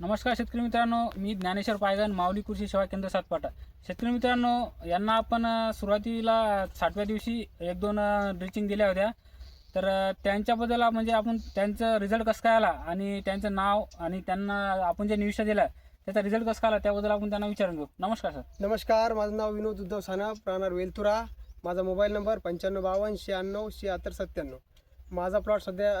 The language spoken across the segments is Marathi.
नमस्कार शेतकरी मित्रांनो मी ज्ञानेश्वर पायगन माऊली कृषी सेवा केंद्र सातपाटा. शेतकरी मित्रांनो यांना आपण सुरुवातीला सातव्या दिवशी एक दोन ड्रिचिंग दिल्या होत्या. तर त्यांच्याबद्दल म्हणजे आपण त्यांचं रिझल्ट कसं काय आला आणि त्यांचं नाव आणि त्यांना आपण जे निविष्ठा दिला त्याचा रिझल्ट कसं काय आला त्याबद्दल आपण त्यांना विचारून घेऊ. नमस्कार सर. नमस्कार माझं नाव विनोद उद्धव साना प्राणार वेलथुरा माझा मोबाईल नंबर पंच्याण्णव बावन्न शहाण्णव शहात्तर सत्त्याण्णव. माझा प्लॉट सध्या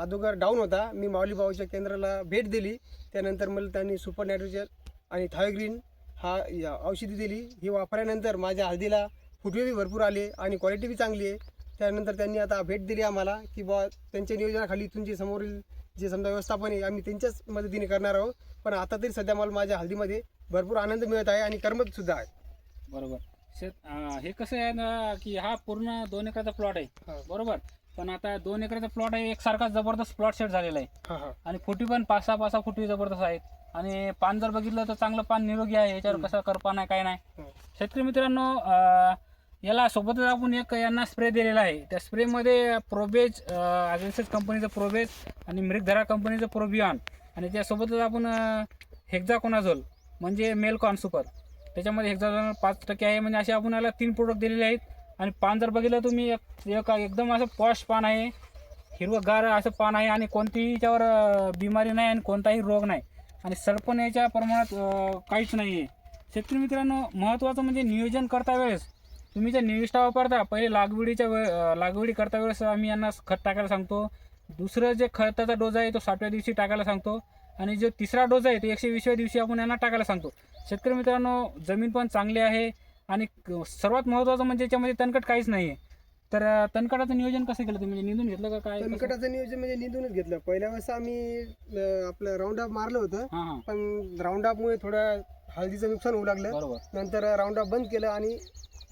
अगोदर डाऊन होता. मी माऊली भाऊच्या केंद्राला भेट दिली. त्यानंतर मला त्यांनी सुपर नायट्रोजन आणि थायोग्रीन हा या औषधी दिली. ही वापरल्यानंतर माझ्या हळदीला फुटवे बी भरपूर आले आणि क्वालिटी बी चांगली आहे. त्यानंतर त्यांनी आता भेट दिली आम्हाला की बा त्यांच्या नियोजनाखाली जे समोरील जे समजा व्यवस्थापन आहे आम्ही त्यांच्याच मदतीने करणार आहोत. पण आता तरी सध्या मला माझ्या हळदीमध्ये भरपूर आनंद मिळत आहे आणि करमत सुद्धा आहे. बरोबर. शेत हे कसं आहे ना की हा पूर्ण दोन एकराचा प्लॉट आहे. बरोबर. पण आता दोन एकराचा प्लॉट आहे एकसारखा जबरदस्त प्लॉट सेट झालेला आहे. हां हां. आणि फुटी पण पाच सहा पाच सहा फुटी जबरदस्त आहेत. आणि पान जर बघितलं तर चांगलं पान निरोगी आहे याच्यावर कसं करपा नाही काय नाही. शेतकरी मित्रांनो अं, याला सोबतच आपण एक यांना स्प्रे दिलेला आहे. त्या स्प्रेमध्ये प्रोबेज अग्रेसिस कंपनीचं प्रोबेज आणि मृगधरा कंपनीचं प्रोबियॉन आणि त्यासोबतच आपण हेक्झाकोनाझोल म्हणजे मेलकॉन सुपर त्याच्यामध्ये हेक्झाकोनाझोल पाच टक्के आहे. म्हणजे असे आपण याला तीन प्रोडक्ट दिलेले आहेत. आणि पान जर बघितलं तुम्ही एक एक एकदम असं पॉश पान आहे हिरवंगार असं पान आहे आणि कोणतीही याच्यावर बिमारी नाही आणि कोणताही रोग नाही. आणि सडपण याच्या प्रमाणात काहीच नाही आहे शेतकरी मित्रांनो महत्त्वाचं म्हणजे नियोजन करता वेळेस तुम्ही जर निविष्ठा वापरता पहिले लागवडीच्या वे लागवडी करता वेळेस आम्ही यांना खत टाकायला सांगतो. दुसरं जे खताचा डोस आहे तो सातव्या दिवशी टाकायला सांगतो. आणि जो तिसरा डोस आहे तो एकशे वीसव्या दिवशी आपण यांना टाकायला सांगतो. शेतकरी मित्रांनो जमीन पण चांगली आहे. आणि सर्वात महत्त्वाचं म्हणजे याच्यामध्ये तणकट काहीच नाही आहे तर तणकटाचं नियोजन कसं केलं तुम्ही? म्हणजे निंदून घेतलं का काय? कसं? तणकटाचं नियोजन म्हणजे निंदूनच घेतलं. पहिल्या वेळेस आम्ही अं, आपलं राऊंड अप मारलं होतं. हां हां. पण राऊंड मुळे थोडं हळदीचं नुकसान होऊ लागलं. बरोबर. नंतर राऊंड अप बंद केलं आणि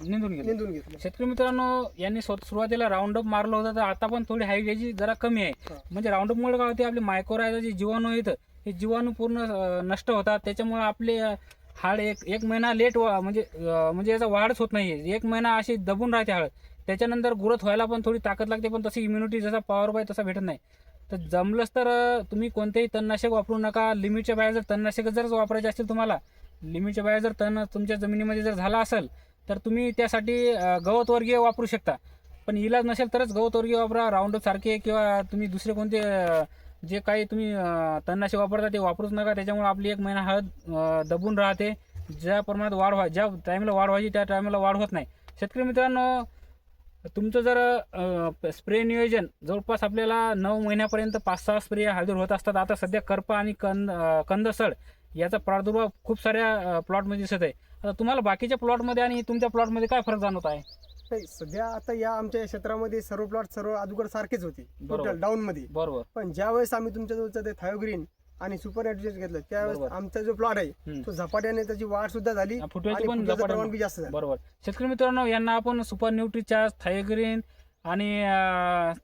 निंदून घेतलं. निंदून घेतलं. शेतकरी मित्रांनो यांनी सुरुवातीला राऊंड अप मारलं होतं तर आता पण थोडी हाईट याची जरा कमी आहे. हा. म्हणजे राऊंड मुळे काय होते आपले मायक्रोरायझर जे जीवाणू येतं हे जीवाणू पूर्ण अं, नष्ट होतात. त्याच्यामुळे आपले अं, हाड एक एक महिना लेट म्हणजे म्हणजे याचा वाढच होत नाही एक महिना अशी दबून राहते हाड. त्याच्यानंतर ग्रोथ व्हायला पण थोडी ताकद लागते पण तशी इम्युनिटी जसा पॉवर बाय तसा भेटत नाही. तर जमलंच तर तुम्ही कोणतेही तणनाशक वापरू नका. लिमिटच्या बाहेर जर तणनाशक जर वापरायचे असतील तुम्हाला लिमिटच्या बाहेर जर तण तुमच्या जमिनीमध्ये जर झाला असेल तर तुम्ही त्यासाठी गवतवर्गीय वापरू शकता. पण इलाज नसेल तरच गवतवर्गीय वापरा. राऊंडअप सारखे किंवा तुम्ही दुसरे कोणते जे काही तुम्ही अं, तणनाशक वापरता ते वापरूच नका. त्याच्यामुळे आपली एक महिना हळद दबून राहते. ज्या प्रमाणात वाढ व्हा ज्या टाईमला वाढ व्हायची त्या टायमाला वाढ होत नाही. शेतकरी मित्रांनो तुमचं जर स्प्रे नियोजन जवळपास आपल्याला नऊ महिन्यापर्यंत पाच सहा स्प्रे हजर होत असतात. आता सध्या करपा आणि कंद कंदसळ कंदसड याचा प्रादुर्भाव खूप साऱ्या प्लॉटमध्ये दिसत आहे. आता तुम्हाला बाकीच्या प्लॉटमध्ये आणि तुमच्या प्लॉटमध्ये काय फरक जाणवत आहे? नाही, सध्या आता या आमच्या या क्षेत्रामध्ये सर्व प्लॉट सर्व अगोदर सारखेच होते. टोटल डाऊन मध्ये. बरोबर. पण ज्या वेळेस आम्ही तुमच्या जवळचं ते थायोग्रीन आणि सुपर नायट्रोजन घेतलं त्यावेळेस बरोबर. आमचा जो प्लॉट आहे हम्म. तो झपाट्याने त्याची वाढ सुद्धा झाली फुटव्याची आणि पण फुटव्याचं झपाट्याने- प्रमाण बी जास्त झालं. बरोबर. शेतकरी मित्रांनो यांना आपण सुपर न्यूट्रीचार्ज थायग्रीन आणि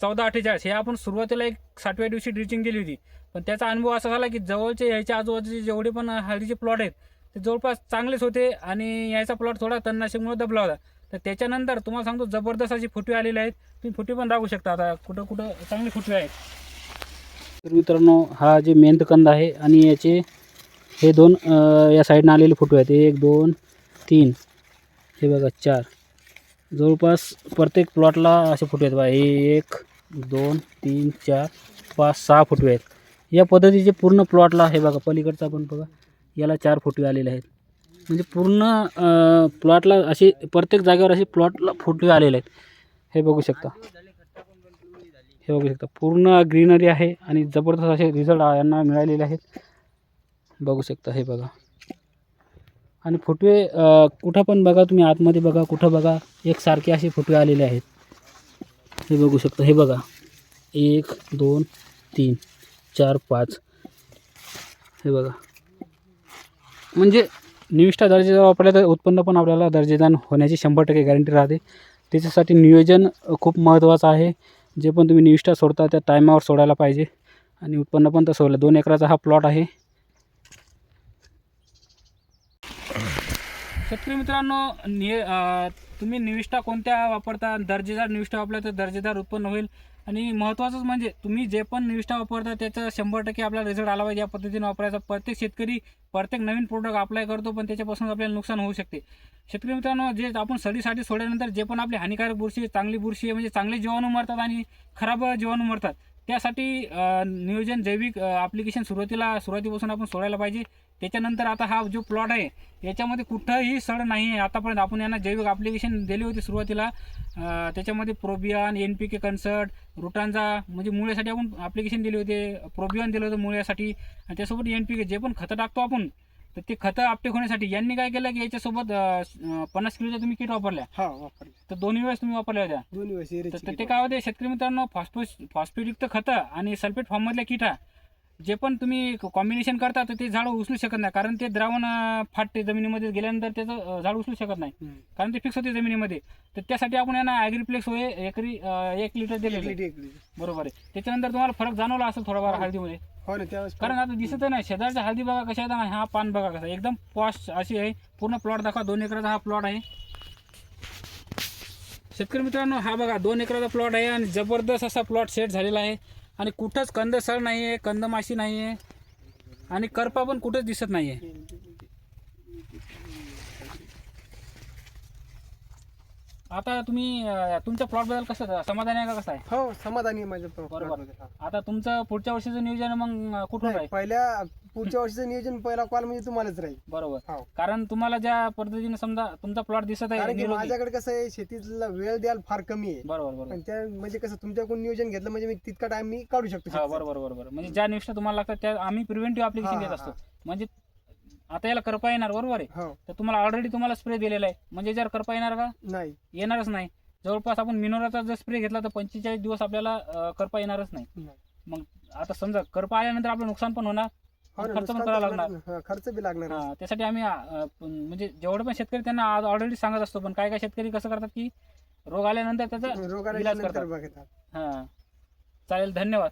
चौदा अठ्ठेचाळीस हे आपण सुरुवातीला एक सातव्या दिवशी ड्रिचिंग केली होती. पण त्याचा अनुभव असा झाला की जवळचे याच्या आजूबाजूचे जेवढे पण हळदीचे प्लॉट आहेत ते जवळपास चांगलेच होते आणि याचा प्लॉट थोडा तणनाशकमुळे दबला होता. तर त्याच्यानंतर तुम्हाला सांगतो जबरदस्त अशी फुटवे आलेले आहेत. तुम्ही फुटवे पण दाखवू शकता आता. कुठं कुठं चांगले फुटवे आहेत. तर मित्रांनो हा जे मेंथकंद आहे आणि याचे हे दोन या साईडनं आलेले फुटवे आहेत. एक दोन तीन. हे बघा चार. जवळपास प्रत्येक प्लॉटला असे फुटवे आहेत. बघा हे एक दोन तीन चार पाच सहा फुटवे आहेत. या पद्धतीचे पूर्ण प्लॉटला हे बघा पलीकडचा पण बघा याला चार फुटवे आलेले आहेत. म्हणजे पूर्ण प्लॉटला असे प्रत्येक जागेवर असे प्लॉटला फोटो आलेले आहेत. हे बघू शकता. हे बघू शकता. पूर्ण ग्रीनरी आहे आणि जबरदस्त असे रिझल्ट यांना मिळालेले आहेत. बघू शकता हे बघा. आणि फुटवे कुठं पण बघा तुम्ही आतमध्ये बघा कुठं बघा एकसारखे असे फुटवे आलेले आहेत. हे बघू शकता. हे बघा. एक दोन तीन चार पाच. हे बघा. म्हणजे निविष्ठा दर्जेदार वापरला तर उत्पन्न पण आपल्याला दर्जेदार होण्याची शंभर टक्के गॅरंटी राहते. त्याच्यासाठी नियोजन खूप महत्त्वाचं आहे. जे पण तुम्ही निविष्ठा सोडता त्या टायमावर सोडायला पाहिजे. आणि उत्पन्न पण तसं होईल. दोन एकराचा हा प्लॉट आहे. शेतकरी मित्रांनो नि तुम्ही निविष्ठा कोणत्या वापरता? दर्जेदार निविष्ठा वापरल्या तर दर्जेदार उत्पन्न होईल. आणि महत्त्वाचंच म्हणजे तुम्ही जे पण निविष्ठा वापरता त्याचा शंभर टक्के आपल्याला रिझल्ट आला पाहिजे. या पद्धतीने वापरायचा प्रत्येक शेतकरी प्रत्येक नवीन प्रोडक्ट अप्लाय करतो पण त्याच्यापासून आपल्याला नुकसान होऊ शकते. शेतकरी मित्रांनो जे आपण सडीसाठी सोडल्यानंतर जे पण आपली हानिकारक बुरशी चांगली बुरशी आहे म्हणजे चांगले जीवाणू मरतात आणि खराब जीवाणू मरतात त्यासाठी नियोजन जैविक ॲप्लिकेशन सुरुवातीला सुरुवातीपासून आपण सोडायला पाहिजे. त्याच्यानंतर आता हा जो प्लॉट आहे याच्यामध्ये कुठंही सड नाही आहे आतापर्यंत आपण यांना जैविक ॲप्लिकेशन दिली होती सुरुवातीला. त्याच्यामध्ये प्रोबियन एन पी के कन्सर्ट रुटांजा म्हणजे मुळ्यासाठी आपण ॲप्लिकेशन दिले होते. प्रोबियन दिलं होतं मुळ्यासाठी. आणि त्यासोबत एन पी के जे पण खतं टाकतो आपण तर ते खतं आपटेक होण्यासाठी यांनी काय केलं की याच्यासोबत अं, पन्नास किलोच्या तुम्ही किट वापरल्या. हा वापरले तर दोन्ही वेळेस तुम्ही वापरल्या होत्या. दोन्ही वेळेस तर एरेची तर ते काय होते शेतकरी मित्रांनो फॉस्फोस फॉस्फेटयुक्त खतं आणि सल्फेट फॉर्ममधल्या किटा जे पण तुम्ही कॉम्बिनेशन करता तर ते झाड उचलू शकत नाही. कारण ते द्रावण फाटते जमिनीमध्ये गेल्यानंतर त्याचं झाड उचलू शकत नाही. कारण ते फिक्स होते जमिनीमध्ये. तर त्यासाठी आपण यांना ॲग्रिप्लेक्स होय एकरी एक लिटर दिले बरोबर आहे. त्याच्यानंतर तुम्हाला फरक जाणवला असेल थोडाफार हो. हळदीमध्ये. हो कारण आता दिसत नाही. शेजारच्या हळदी बघा कशा आहेत हा पान बघा कसा एकदम पॉश अशी आहे. पूर्ण प्लॉट दाखवा. दोन एकराचा हा प्लॉट आहे. शेतकरी मित्रांनो हा बघा. दोन एकराचा प्लॉट आहे आणि जबरदस्त असा प्लॉट सेट झालेला आहे. आणि कुठंच कंदसळ नाही आहे कंदमाशी नाही आहे आणि करपा पण कुठंच दिसत नाही आहे आता तुम्ही अं, तुमच्या प्लॉटबद्दल कसं समाधानी आहे का कसं आहे हो समाधानी आहे माझ्या बरोबर. हा. आता तुमचं पुढच्या वर्षीचं नियोजन मग अं, कुठून नाही, आहे पहिल्या पुढच्या वर्षीचं नियोजन पहिला कॉल म्हणजे तुम्हालाच राहील बरोबर हो कारण तुम्हाला ज्या पद्धतीने समजा तुमचा प्लॉट दिसत आहे कारण की निरोगी. माझ्याकडे कसं आहे शेतीतला वेळ द्यायला फार कमी आहे बरोबर बरोबर पण त्या म्हणजे कसं तुमच्याकडून नियोजन घेतलं म्हणजे मी तितका टाइम मी काढू शकतो हा शेतीसाठी. बरोबर बरोबर म्हणजे ज्या निष्ठा तुम्हाला लागतात त्या आम्ही प्रिव्हेंटिव्ह हा, ऍप्लिकेशन हा, देत असतो. म्हणजे आता याला करपा येणार बरोबर आहे? हो. तर तुम्हाला ऑलरेडी तुम्हाला स्प्रे दिलेला आहे. म्हणजे जर करपा येणार का? नाही. येणारच नाही. जवळपास आपण मिनोराचा जर स्प्रे घेतला तर पंचेचाळीस दिवस आपल्याला अं, करपा येणारच नाही. नाही. मग आता समजा करपा आल्यानंतर आपलं नुकसान पण होणार. हो ना, खर्च पण नुकसान करावा तर लागणार. हा, खर्च बी लागणार हा, त्यासाठी आम्ही अं, पण म्हणजे जेवढे पण शेतकरी त्यांना ऑलरेडी सांगत असतो पण काय काय शेतकरी कसं करतात की रोग आल्यानंतर त्याचा रोग इलाज आल्यानंतर करतात. बघतात. हा. चालेल धन्यवाद.